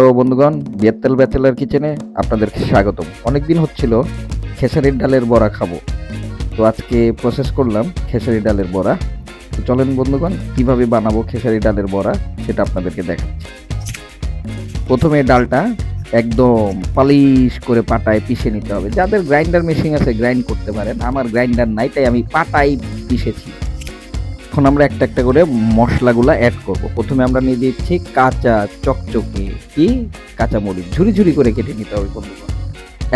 তো বন্ধুগণ বিয়াত্তাল ব্যাচেলার কিচেনে আপনাদেরকে স্বাগতম। অনেকদিন হচ্ছিল খেসারির ডালের বড়া খাব। তো আজকে প্রসেস করলাম খেসারি ডালের বড়া। তো চলেন বন্ধুগণ, কীভাবে বানাবো খেসারি ডালের বড়া সেটা আপনাদেরকে দেখাচ্ছি। প্রথমে ডালটা একদম পালিশ করে পাটায় পিষে নিতে হবে। যাদের গ্রাইন্ডার মেশিন আছে, গ্রাইন্ড করতে পারেন। আমার গ্রাইন্ডার নাই, তাই আমি পাটায় পিষেছি। এখন আমরা একটা একটা করে মশলাগুলো অ্যাড করব। প্রথমে আমরা নিয়ে দিচ্ছি কাঁচা চকচকে কি? কাঁচা মরিচ। ঝুরি ঝুরি করে কেটে নিতে হবে বন্ধুগণ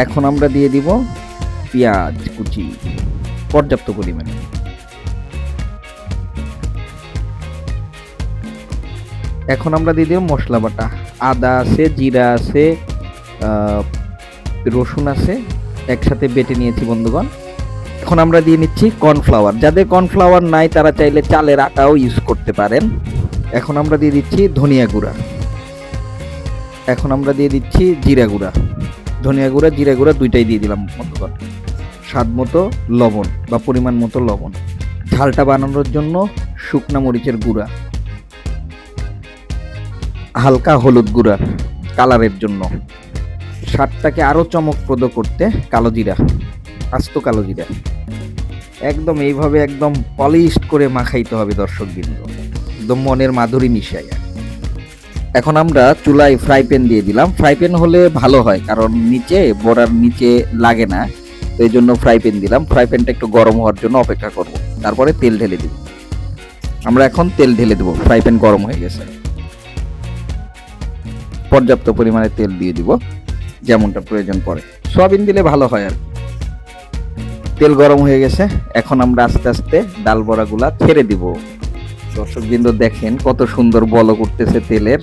এখন আমরা দিয়ে দিব পেঁয়াজ কুচি, পর্যাপ্ত পরিমাণে। এখন আমরা দিয়ে দিব মশলা বাটা। আদা আছে, জিরা আছে রসুন আছে। একসাথে বেটে নিয়েছি বন্ধুগণ। এখন আমরা দিয়ে নিচ্ছি কর্নফ্লাওয়ার। যাদের কর্নফ্লাওয়ার নাই, তারা চাইলে চালের আটাও ইউজ করতে পারেন। এখন আমরা দিয়ে দিচ্ছি ধনিয়া গুঁড়া। এখন আমরা দিয়ে দিচ্ছি জিরা গুঁড়া। ধনিয়া গুঁড়া, জিরা গুঁড়া দুইটাই দিয়ে দিলাম বন্ধুগণ। স্বাদ মতো লবণ বা পরিমাণ মতো লবণ। ঝালটা বানানোর জন্য শুকনা মরিচের গুঁড়া। হালকা হলুদ গুঁড়া কালারের জন্য। স্বাদটাকে আরও চমকপ্রদ করতে কালো জিরা। আস্ত কালো জিরা একদম এইভাবে একদম পলিশড করে মাখাইতে হবে দর্শক বিন্দু একদম মনের মাধুরী মিশাই এখন আমরা চুলায় ফ্রাই প্যান দিয়ে দিলাম। ফ্রাই প্যান হলে ভালো হয়, কারণ নিচে, বড়ার নিচে লাগে না। তো এই জন্য ফ্রাই প্যান দিলাম। ফ্রাই প্যানটা একটু গরম হওয়ার জন্য অপেক্ষা করব। তারপরে তেল ঢেলে দিব। আমরা এখন তেল ঢেলে দেবো। ফ্রাই প্যান গরম হয়ে গেছে। পর্যাপ্ত পরিমাণে তেল দিয়ে দিব, যেমনটা প্রয়োজন পড়ে। সয়াবিন দিলে ভালো হয় আর কি। তেল গরম হয়ে গেছে। এখন আমরা আস্তে আস্তে ডাল বড়াগুলা ছেড়ে দিব। দর্শক বিন্দু দেখেন কত সুন্দর বল করতেছে তেলের।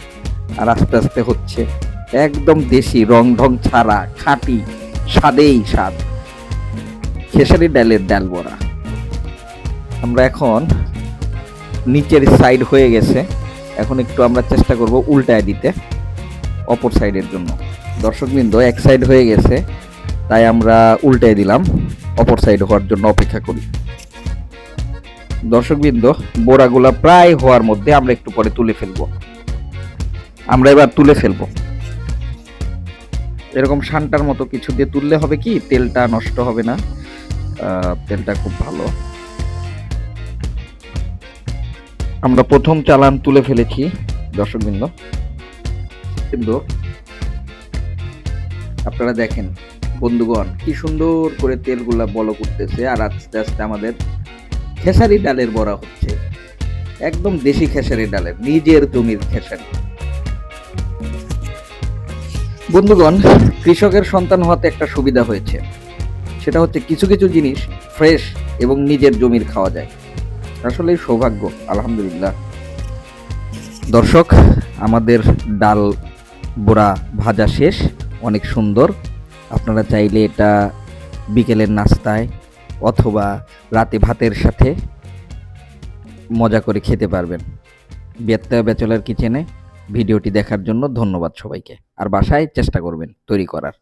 আর আস্তে আস্তে হচ্ছে একদম দেশি রং ঢং ছাড়া, খাঁটি, স্বাদেই স্বাদ। খেসারি ডালের ডাল বড়া। আমরা এখন নিচের সাইড হয়ে গেছে। এখন একটু আমরা চেষ্টা করব উল্টায় দিতে, অপর সাইডের জন্য। দর্শকবৃন্দ এক সাইড হয়ে গেছে, তাই আমরা উল্টায় দিলাম। অপর সাইড হওয়ার জন্য অপেক্ষা করি। দর্শকবৃন্দ বোড়াগুলা প্রায় হওয়ার মধ্যে আমরা একটু পরে তুলে ফেলব। আমরা এবার তুলে ফেলব। এরকম শানটার মতো কিছু দিয়ে তুললে হবে কি? তেলটা নষ্ট হবে না। তেলটা খুব ভালো। আমরা প্রথম চালান তুলে ফেলেছি, দর্শকবৃন্দ। কিন্তু আপনারা দেখেন বন্ধুগণ, কি সুন্দর করে তেলগুলা বলো করতেছে আর আস্তে আস্তে আমাদের খেসারি ডালের বড়া হচ্ছে। একদম দেশি খেসারি ডালের, নিজের জমির খেসারি। বন্ধুগণ, কৃষকের সন্তান হওয়াতে একটা সুবিধা হয়েছে। সেটা হচ্ছে কিছু কিছু জিনিস ফ্রেশ এবং নিজের জমির খাওয়া যায়। আসলে সৌভাগ্য, আলহামদুলিল্লাহ। দর্শক, আমাদের ডাল বোড়া ভাজা শেষ, অনেক সুন্দর। আপনারা চাইলে এটা বিকেলের নাস্তায় অথবা রাতে ভাতের সাথে মজা করে খেতে পারবেন। বেত্তা ব্যাচেলার কিচেনে ভিডিওটি দেখার জন্য ধন্যবাদ সবাইকে। আর বাসায় চেষ্টা করবেন তৈরি করার।